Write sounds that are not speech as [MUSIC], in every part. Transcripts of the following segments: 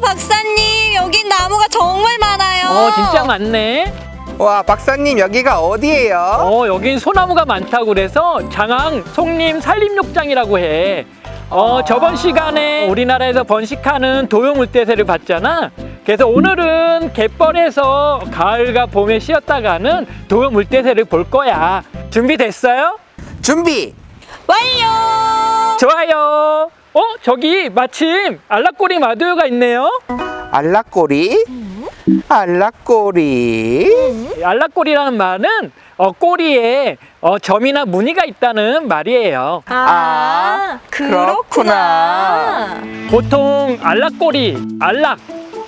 박사님 여긴 나무가 정말 많아요. 어 진짜 많네. 와 박사님 여기가 어디예요? 어 여긴 소나무가 많다고 그래서 장항 송림 산림욕장이라고 해. 어 아. 저번 시간에 우리나라에서 번식하는 도요물대새를 봤잖아. 그래서 오늘은 갯벌에서 가을과 봄에 쉬었다가는 도요물대새를 볼 거야. 준비됐어요? 준비 완료. 좋아요. 어, 저기 마침 알락꼬리 마두요가 있네요. 알락꼬리. 알락꼬리. 알락꼬리라는 말은 어, 꼬리에 어, 점이나 무늬가 있다는 말이에요. 아, 그렇구나. 보통 알락꼬리, 알락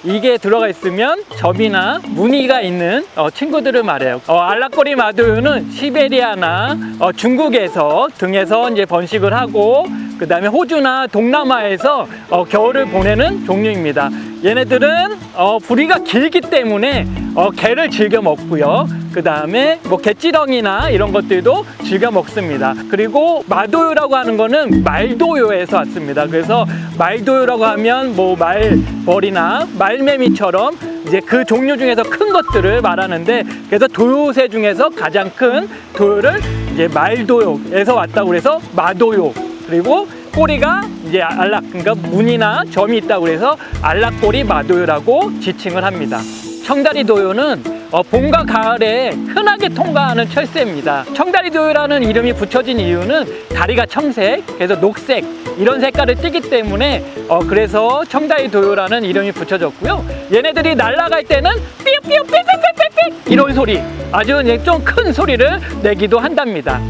이게 들어가 있으면 점이나 무늬가 있는 어, 친구들을 말해요. 어, 알락꼬리 마두유는 시베리아나 어, 중국에서 등에서 이제 번식을 하고 그 다음에 호주나 동남아에서 어, 겨울을 보내는 종류입니다. 얘네들은 어, 부리가 길기 때문에 어, 개를 즐겨 먹고요. 그 다음에 뭐 개찌렁이나 이런 것들도 즐겨 먹습니다. 그리고 마도요라고 하는 거는 말도요에서 왔습니다. 그래서 말도요라고 하면 뭐 말벌이나 말매미처럼 이제 그 종류 중에서 큰 것들을 말하는데 그래서 도요새 중에서 가장 큰 도요를 이제 말도요에서 왔다고 그래서 마도요 그리고 꼬리가 이제 알락 그러니까 무늬나 점이 있다고 그래서 알락꼬리 마도요라고 지칭을 합니다. 청다리 도요는 어, 봄과 가을에 흔하게 통과하는 철새입니다. 청다리 도요라는 이름이 붙여진 이유는 다리가 청색, 그래서 녹색 이런 색깔을 띠기 때문에 어, 그래서 청다리 도요라는 이름이 붙여졌고요. 얘네들이 날아갈 때는 삐삐삐삐삐삐삐 이런 소리, 아주 좀 큰 소리를 내기도 한답니다.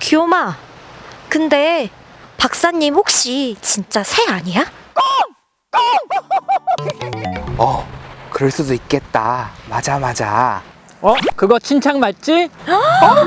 귀요마, 근데 박사님 혹시 진짜 새 아니야? [LAUGHS] 어, 그럴 수도 있겠다. 맞아, 맞아. 어? 그거 칭찬 맞지? [GASPS] 어?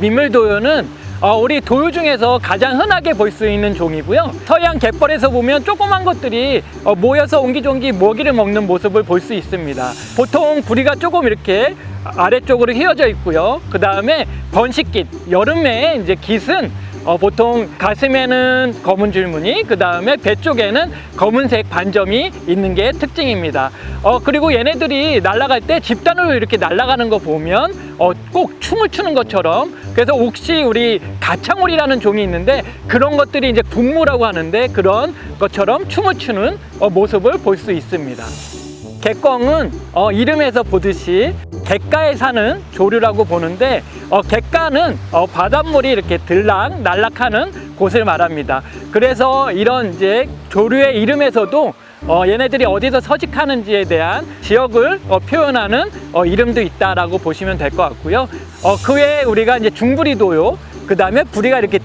민물도요는 어, 우리 도요 중에서 가장 흔하게 볼 수 있는 종이고요. 서해안 갯벌에서 보면 조그만 것들이 어, 모여서 옹기종기 먹이를 먹는 모습을 볼 수 있습니다. 보통 부리가 조금 이렇게 아래쪽으로 휘어져 있고요. 그 다음에 번식깃, 여름에 이제 깃은 어, 보통 가슴에는 검은 줄무늬, 그 다음에 배 쪽에는 검은색 반점이 있는 게 특징입니다. 어, 그리고 얘네들이 날아갈 때 집단으로 이렇게 날아가는 거 보면 어, 꼭 춤을 추는 것처럼 그래서 혹시 우리 가창오리라는 종이 있는데 그런 것들이 이제 북무라고 하는데 그런 것처럼 춤을 추는 어, 모습을 볼 수 있습니다. 객광은 어, 이름에서 보듯이 객가에 사는 조류라고 보는데 어, 객가는 어, 바닷물이 이렇게 들락 날락하는 곳을 말합니다. 그래서 이런 이제 조류의 이름에서도 어, 얘네들이 어디서 서식하는지에 대한 지역을 어, 표현하는 어, 이름도 있다라고 보시면 될 것 같고요. 어, 그 외에 우리가 이제 중부리도요, 그 다음에 부리가 이렇게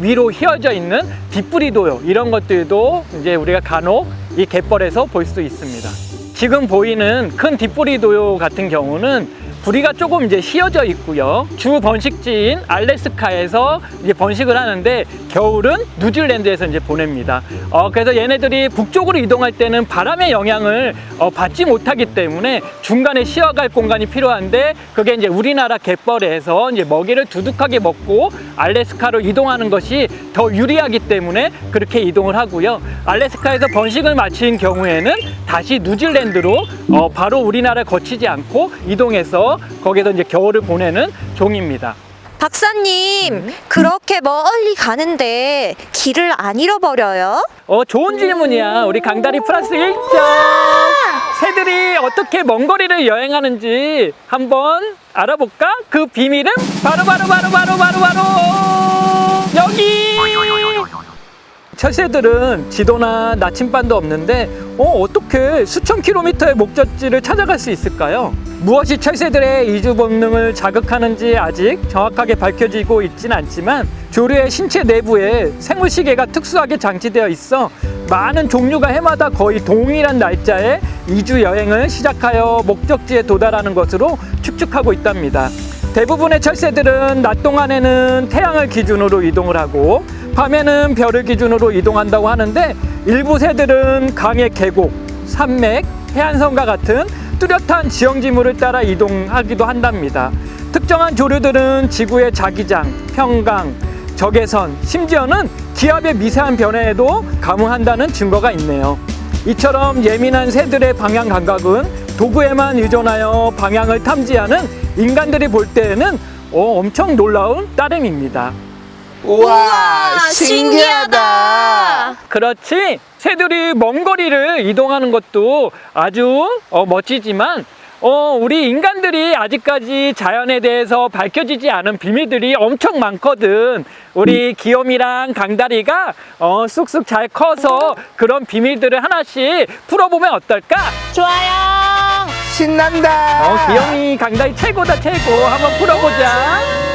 위로 휘어져 있는 뒷부리도요 이런 것들도 이제 우리가 간혹 이 갯벌에서 볼 수 있습니다. 지금 보이는 큰 뒷부리 도요 같은 경우는 부리가 조금 이제 휘어져 있고요. 주 번식지인 알래스카에서 이제 번식을 하는데 겨울은 뉴질랜드에서 이제 보냅니다. 어, 그래서 얘네들이 북쪽으로 이동할 때는 바람의 영향을 어, 받지 못하기 때문에 중간에 쉬어갈 공간이 필요한데 그게 이제 우리나라 갯벌에서 이제 먹이를 두둑하게 먹고 알래스카로 이동하는 것이 더 유리하기 때문에 그렇게 이동을 하고요. 알래스카에서 번식을 마친 경우에는 다시 뉴질랜드로 어, 바로 우리나라를 거치지 않고 이동해서 거기서 이제 겨울을 보내는 종입니다. 박사님, 그렇게 멀리 가는데 길을 안 잃어버려요? 어, 좋은 질문이야. 우리 강다리 플러스 1점. 새들이 어떻게 먼 거리를 여행하는지 한번 알아볼까? 그 비밀은 바로 바로 바로 바로 바로 바로 여기. 철새들은 지도나 나침반도 없는데 어, 어떻게 수천 킬로미터의 목적지를 찾아갈 수 있을까요? 무엇이 철새들의 이주 본능을 자극하는지 아직 정확하게 밝혀지고 있지는 않지만 조류의 신체 내부에 생물 시계가 특수하게 장치되어 있어 많은 종류가 해마다 거의 동일한 날짜에 이주 여행을 시작하여 목적지에 도달하는 것으로 추측하고 있답니다. 대부분의 철새들은 낮 동안에는 태양을 기준으로 이동을 하고 밤에는 별을 기준으로 이동한다고 하는데 일부 새들은 강의 계곡, 산맥, 해안선과 같은 뚜렷한 지형지물을 따라 이동하기도 한답니다. 특정한 조류들은 지구의 자기장, 평강, 적외선, 심지어는 기압의 미세한 변화에도 감응한다는 증거가 있네요. 이처럼 예민한 새들의 방향 감각은 도구에만 의존하여 방향을 탐지하는 인간들이 볼 때에는 어, 엄청 놀라운 따릉입니다. 우와, 신기하다. 그렇지. 새들이 먼 거리를 이동하는 것도 아주 어, 멋지지만 어, 우리 인간들이 아직까지 자연에 대해서 밝혀지지 않은 비밀들이 엄청 많거든. 우리 귀요미랑 강다리가 어, 쑥쑥 잘 커서 그런 비밀들을 하나씩 풀어보면 어떨까? 좋아요. 신난다. 어, 귀요미 강다리 최고다 최고. 한번 풀어보자.